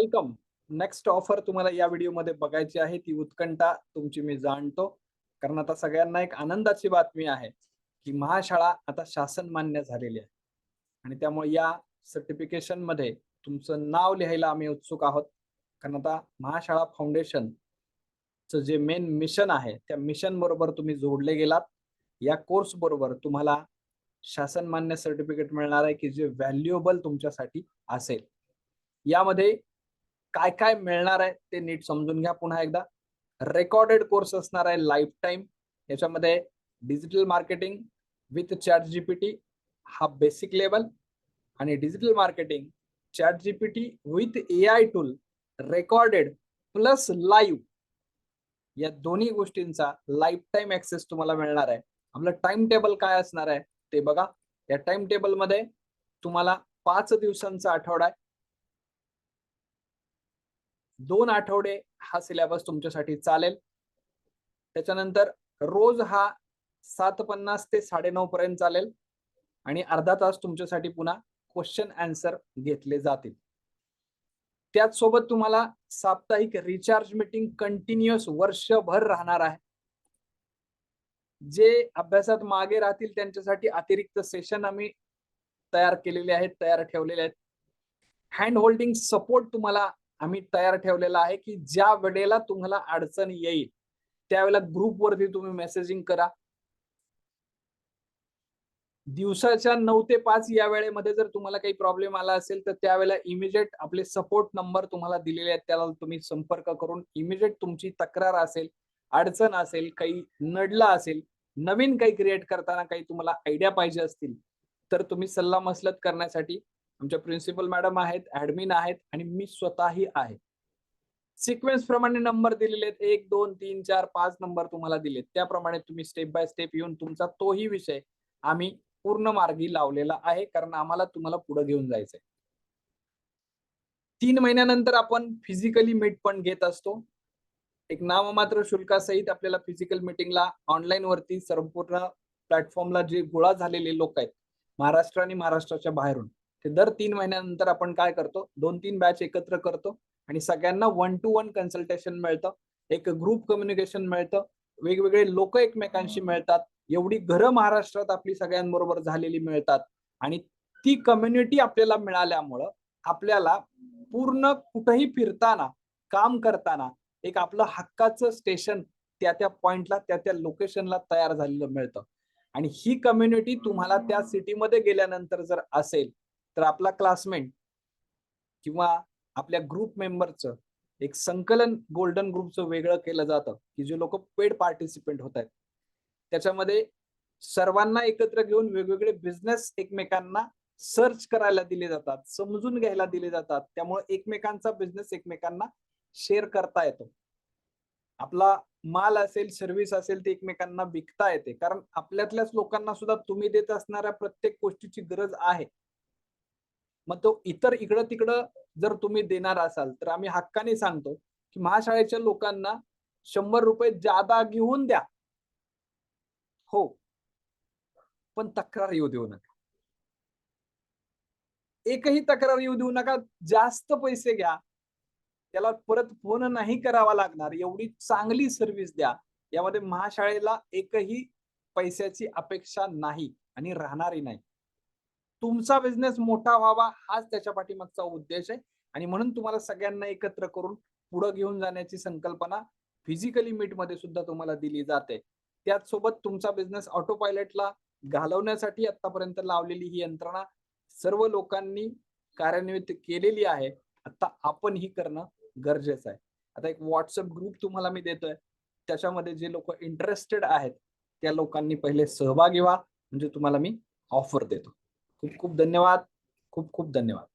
Welcome. Next offer तुम्हाला या व्हिडिओमध्ये बघायची आहे ती उत्कंठा तुमची मी जाणतो. कारण आता सगळ्यांना एक आनंदाची बातमी आहे की महाशाळा आता शासन मान्य झालेली आहे. आणि त्यामुळे या सर्टिफिकेशनमध्ये तुमचं नाव लिहायला आम्ही उत्सुक आहोत. कारण आता महाशाळा फाउंडेशन च जे मेन मिशन आहे त्या मिशन बरोबर तुम्ही जोडले गेलात. या कोर्स बरोबर तुम्हाला शासन मान्य सर्टिफिकेट मिळणार आहे की जे व्हॅल्युएबल तुमच्यासाठी असेल. यामध्ये काय काय मिळणार आहे ते नीट समजून घ्या पुन्हा एकदा. रेकॉर्डेड कोर्स असणार आहे लाईफ टाईम याच्यामध्ये digital marketing with chat GPT हा बेसिक लेवल आणि digital marketing ChatGPT with A I tool recorded plus live या दोन्ही गोष्टींचा लाईफ टाईम ऍक्सेस तुम्हाला मिळणार आहे. आपलं टाइम टेबल काय असणार आहे ते बघा. या टाइम टेबलमध्ये तुम्हाला पाच दिवसांचा आठवडा आहे. दोन आठवडे हा सिलेबस तुमच्यासाठी चालेल. त्याच्यानंतर रोज हा सात पन्नास ते साडेनऊ पर्यंत चालेल. आणि अर्धा तास तुमच्यासाठी पुन्हा क्वेश्चन आन्सर घेतले जातील. त्याच सोबत तुम्हाला साप्ताहिक रिचार्ज मीटिंग कंटिन्युअस वर्षभर राहणार आहे. जे अभ्यासात मागे राहतील त्यांच्यासाठी अतिरिक्त सेशन आम्ही तयार केलेले आहेत तयार ठेवलेले आहेत. हँड होल्डिंग सपोर्ट तुम्हाला आम्ही तयार ठेवलेला आहे की ज्या वेळेला तुम्हाला अडचण येईल त्यावेळेला ग्रुपवरती तुम्ही मेसेजिंग करा. दिवसाच्या नऊ ते पाच या वेळेमध्ये जर तुम्हाला काही प्रॉब्लेम आला असेल तर त्यावेळेला इमिजिएट आपले सपोर्ट नंबर तुम्हाला दिलेले आहेत त्याला तुम्ही संपर्क करून इमिजिएट तुमची तक्रार असेल अडचण असेल काही नडला असेल नवीन काही क्रिएट करताना काही तुम्हाला आयडिया पाहिजे असतील तर तुम्ही सल्ला मसलत करण्यासाठी आमच्या प्रिन्सिपल मॅडम आहेत ऍडमिन आहेत आणि मी स्वतःही आहे. सिक्वेन्स प्रमाणे नंबर दिलेले आहेत. एक दोन तीन चार पाच नंबर तुम्हाला दिलेत. त्याप्रमाणे तुम्ही स्टेप बाय स्टेप येऊन तुमचा तोही विषय आम्ही पूर्ण मार्गी लावलेला आहे कारण आम्हाला तुम्हाला पुढे घेऊन जायचंय. तीन महिन्यानंतर आपण फिजिकली मीट पण घेत असतो. एक नाममात्र शुल्कासहित आपल्याला फिजिकल मीटिंगला ऑनलाईन वरती संपूर्ण प्लॅटफॉर्मला जे गोळा झालेले लोक आहेत महाराष्ट्र आणि महाराष्ट्राच्या बाहेरून. ते दर तीन महिन्यानंतर आपण काय करतो? दोन तीन बॅच एकत्र करतो आणि सगळ्यांना वन टू वन कन्सल्टेशन मिळतं. एक ग्रुप कम्युनिकेशन मिळतं. वेगवेगळे लोक एकमेकांशी मिळतात. एवढी घरं महाराष्ट्रात आपली सगळ्यांबरोबर झालेली मिळतात. आणि ती कम्युनिटी आपल्याला मिळाल्यामुळं आपल्याला पूर्ण कुठेही फिरताना काम करताना एक आपलं हक्काचं स्टेशन त्या त्या पॉइंटला त्या त्या लोकेशनला तयार झालेलं मिळतं. आणि ही कम्युनिटी तुम्हाला त्या सिटीमध्ये गेल्यानंतर जर असेल तर आपला क्लासमेट किंवा आपल्या ग्रुप मेंबरचं एक संकलन गोल्डन ग्रुपचं वेगळं केलं जातं की जे लोक पेड पार्टिसिपेंट होत आहेत. त्याच्यामध्ये सर्वांना एकत्र घेऊन वेगवेगळे बिझनेस एकमेकांना सर्च करायला दिले जातात समजून घ्यायला दिले जातात. त्यामुळे एकमेकांचा बिझनेस एकमेकांना शेअर करता येतो. आपला माल असेल सर्व्हिस असेल ते एकमेकांना विकता येते. कारण आपल्यातल्याच लोकांना सुद्धा तुम्ही देत असणाऱ्या प्रत्येक गोष्टीची गरज आहे. मग तो इतर इकडं तिकडं जर तुम्ही देणार असाल तर आम्ही हक्काने सांगतो की महाशाळेच्या लोकांना शंभर रुपये जादा घेऊन द्या. हो. पण तक्रार येऊ देऊ नका. एकही तक्रार येऊ देऊ नका. जास्त पैसे घ्या. त्याला परत फोन नाही करावा लागणार. एवढी चांगली सर्व्हिस द्या. यामध्ये महाशाळेला एकही पैशाची अपेक्षा नाही आणि राहणारही नाही. तुमचा बिझनेस मोठा व्हावा हाच त्याच्या पाठीमागचा उद्देश आहे. आणि म्हणून तुम्हाला सगळ्यांना एकत्र करून पुढे घेऊन जाण्याची संकल्पना फिजिकली मीटमध्ये सुद्धा तुम्हाला दिली जाते. त्याच सोबत तुमचा बिझनेस ऑटो पायलटला घालवण्यासाठी आतापर्यंत लावलेली ही यंत्रणा सर्व लोकांनी कार्यान्वित केलेली आहे. आता आपण ही करणं गरजेचं आहे. आता एक व्हॉट्सअप ग्रुप तुम्हाला मी देतोय. त्याच्यामध्ये जे लोक इंटरेस्टेड आहेत त्या लोकांनी पहिले सहभागी व्हा. म्हणजे तुम्हाला मी ऑफर देतो. खूप खूप धन्यवाद. खूप खूप धन्यवाद.